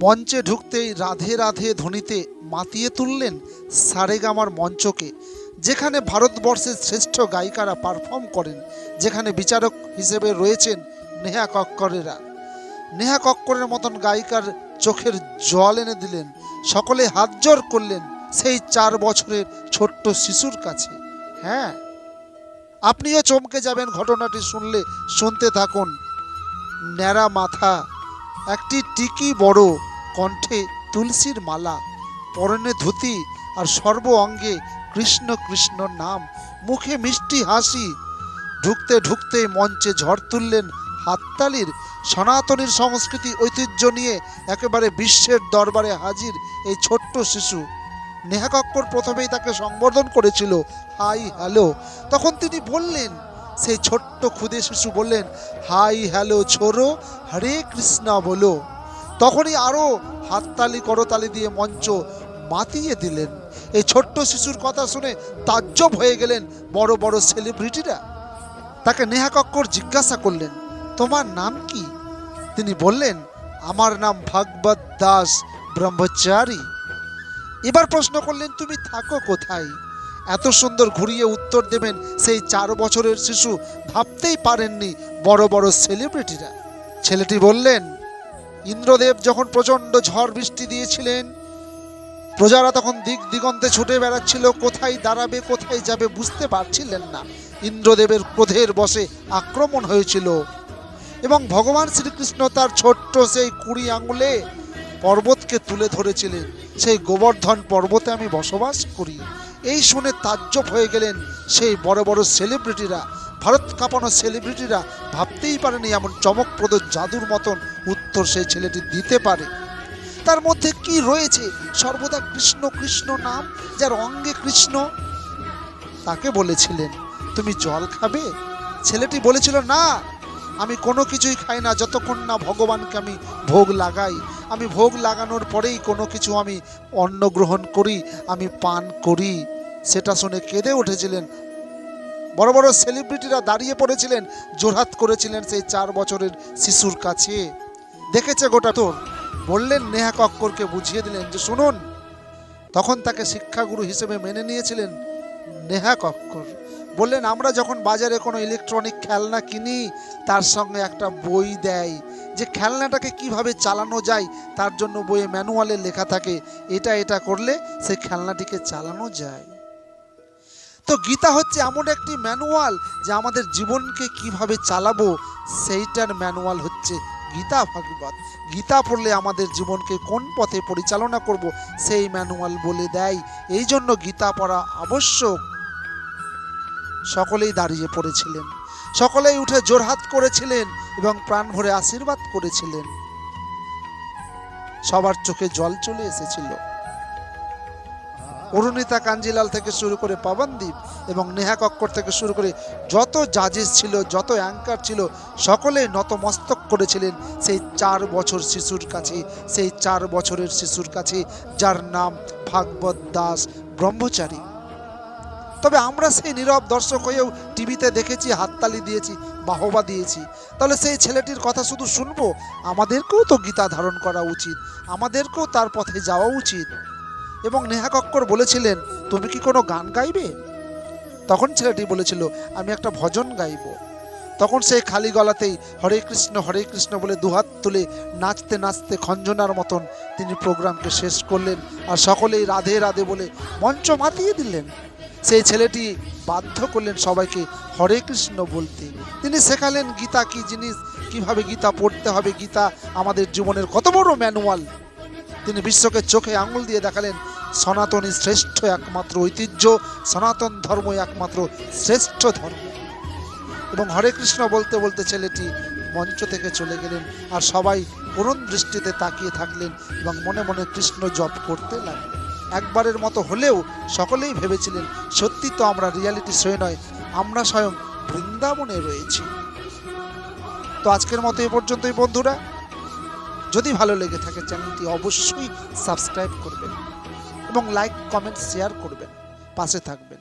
মঞ্চে ঢুকতেই রাধে রাধে ধ্বনিতে মাতিয়ে তুললেন সারেগামার মঞ্চকে, যেখানে ভারতবর্ষের শ্রেষ্ঠ গায়িকারা পারফর্ম করেন, যেখানে বিচারক হিসেবে রয়েছেন নেহা কক্করেরা। নেহা কক্করের মতন গায়িকার চোখের জল এনে দিলেন, সকলে হাত জোর করলেন সেই চার বছরের ছোট্ট শিশুর কাছে। হ্যাঁ আপনিও চমকে যাবেন, ঘটনাটি শুনলে, শুনতে থাকুন। ন্যাড়া মাথা একটি টিকি বড় কণ্ঠে তুলসীর মালা, পরনে ধুতি আর সর্ব অঙ্গে কৃষ্ণ কৃষ্ণ নাম। মুখে মিষ্টি হাসি, ঢুকতে ঢুকতে মঞ্চে ঝড় তুললেন হাততালির। সনাতনীর সংস্কৃতি ঐতিহ্য নিয়ে একেবারে বিশ্বের দরবারে হাজির এই ছোট্ট শিশু। নেহা কক্কর প্রথমেই তাকে সম্বোধন করেছিল, হাই, হ্যালো। তখন তিনি বললেন সেই ছোট্ট ক্ষুদে শিশু বললেন, হাই, হ্যালো ছোড়ো হরে কৃষ্ণা বলো। তখনই আরও হাততালি, করতালি দিয়ে মঞ্চ মাতিয়ে দিলেন। এই ছোট্ট শিশুর কথা শুনে তাজ্জব হয়ে গেলেন বড় বড় সেলিব্রিটিরা তাকে নেহা কক্কর জিজ্ঞাসা করলেন, তোমার নাম কি? তিনি বললেন, আমার নাম ভাগবত দাস ব্রহ্মচারী। এবার প্রশ্ন করলেন, তুমি থাকো কোথায়? এত সুন্দর ঘুরিয়ে উত্তর দেবেন সেই চার বছরের শিশু ভাবতেই পারেননি বড় বড় সেলিব্রিটিরা ছেলেটি বললেন, ইন্দ্রদেব যখন প্রচণ্ড ঝড় বৃষ্টি দিয়েছিলেন, প্রজারা তখন দিক দিগন্তে ছুটে বেড়াচ্ছিল, কোথায় দাঁড়াবে, কোথায় যাবে বুঝতে পারছিলেন না। ইন্দ্রদেবের ক্রোধের বসে আক্রমণ হয়েছিল এবং ভগবান শ্রীকৃষ্ণ তার ছোট্ট সেই কুড়ি আঙুলে পর্বতকে তুলে ধরেছিলেন। সেই গোবর্ধন পর্বতে আমি বসবাস করি। এই শুনে তাজ্জব হয়ে গেলেন সেই বড় বড় সেলিব্রিটিরা ভারত কাঁপানো সেলিব্রিটিরা ভাবতেই পারেনি এমন চমকপ্রদ জাদুর মতন উত্তর সেই ছেলেটি দিতে পারে। তার মধ্যে কি রয়েছে? সর্বদা কৃষ্ণ কৃষ্ণ নাম, যার অঙ্গে কৃষ্ণ। তাকে বলেছিলেন, তুমি জল খাবে? ছেলেটি বলেছিল, না, আমি কোনো কিছুই খাই না, যতক্ষণ না ভগবানকে আমি ভোগ লাগাই। আমি ভোগ লাগানোর পরেই কোনো কিছু আমি অন্ন গ্রহণ করি, আমি পান করি। সেটা শুনে কেঁদে উঠেছিলেন। বড় বড় সেলিব্রিটিরা দাঁড়িয়ে পড়েছিলেন জোরহাত করেছিলেন সেই চার বছরের শিশুর কাছে। দেখেছে গোটা তোর? বললেন নেহা কক্করকে বুঝিয়ে দিলেন যে, শুনুন। তখন তাকে শিক্ষাগুরু হিসেবে মেনে নিয়েছিলেন নেহা কক্কর। বললেন, আমরা যখন বাজারে কোনো ইলেকট্রনিক খেলনা কিনি, তার সঙ্গে একটা বই দেয়। যে খেলনাটাকে কীভাবে চালানো যায়, তার জন্য বইয়ে ম্যানুয়ালে লেখা থাকে। এটা এটা করলে সেই খেলনাটিকে চালানো যায়। তো গীতা হচ্ছে এমন একটি ম্যানুয়াল যে আমাদের জীবনকে কীভাবে চালাবো, সেইটার ম্যানুয়াল হচ্ছে গীতা ভাগবত। গীতা পড়লে আমাদের জীবনকে কোন পথে পরিচালনা করব, সেই ম্যানুয়াল বলে দেয়। এই জন্য গীতা পড়া আবশ্যক। সকলেই দাঁড়িয়ে পড়েছিলেন। সকলেই উঠে জোরহাত করেছিলেন এবং প্রাণ ভরে আশীর্বাদ করেছিলেন। সবার চোখে জল চলে এসেছিল। অরুণিতা কাঞ্জিলাল থেকে শুরু করে পাবনদীপ এবং নেহা কক্কর থেকে শুরু করে যত জাজেস ছিল, যত অ্যাঙ্কার ছিল, সকলেই নতমস্তক করেছিলেন সেই চার বছর শিশুর কাছে, সেই চার বছরের শিশুর কাছে, যার নাম ভাগবত দাস ব্রহ্মচারী। তবে আমরা সেই নীরব দর্শক হয়েও টিভিতে দেখেছি, হাততালি দিয়েছি, বাহবা দিয়েছি। তাহলে সেই ছেলেটির কথা শুধু শুনব? আমাদেরকেও তো গীতা ধারণ করা উচিত। আমাদেরকেও তার পথে যাওয়া উচিত। এবং নেহা কক্কর বলেছিলেন, তুমি কি কোনো গান গাইবে? তখন ছেলেটি বলেছিল, আমি একটা ভজন গাইব। তখন সেই খালি গলাতেই হরে কৃষ্ণ হরে কৃষ্ণ বলে দুহাত তুলে নাচতে নাচতে খঞ্জনার মতন তিনি প্রোগ্রামকে শেষ করলেন। আর সকলেই রাধে রাধে বলে মঞ্চ মাতিয়ে দিলেন। সেই ছেলেটি বাধ্য করলেন সবাইকে, হরে কৃষ্ণ বলতে। তিনি শেখালেন গীতা কি জিনিস, কীভাবে গীতা পড়তে হবে। গীতা আমাদের জীবনের কত বড় ম্যানুয়াল। তিনি বিশ্বকে চোখে আঙুল দিয়ে দেখালেন সনাতনই শ্রেষ্ঠ একমাত্র ঐতিহ্য, সনাতন ধর্মই একমাত্র শ্রেষ্ঠ ধর্ম। এবং হরে কৃষ্ণ বলতে বলতে ছেলেটি মঞ্চ থেকে চলে গেলেন আর সবাই করুণ দৃষ্টিতে তাকিয়ে থাকলেন এবং মনে মনে কৃষ্ণ জপ করতে লাগলেন। একবারের মতো হলেও সকলেই ভেবেছিলেন, সত্যি তো আমরা রিয়ালিটি শোয়ে নয়, আমরা স্বয়ং বৃন্দাবনে রয়েছি। তো আজকের মতো এ পর্যন্তই বন্ধুরা। যদি ভালো লেগে থাকে চ্যানেলটি অবশ্যই সাবস্ক্রাইব করবেন এবং লাইক কমেন্ট শেয়ার করবেন। পাশে থাকবেন।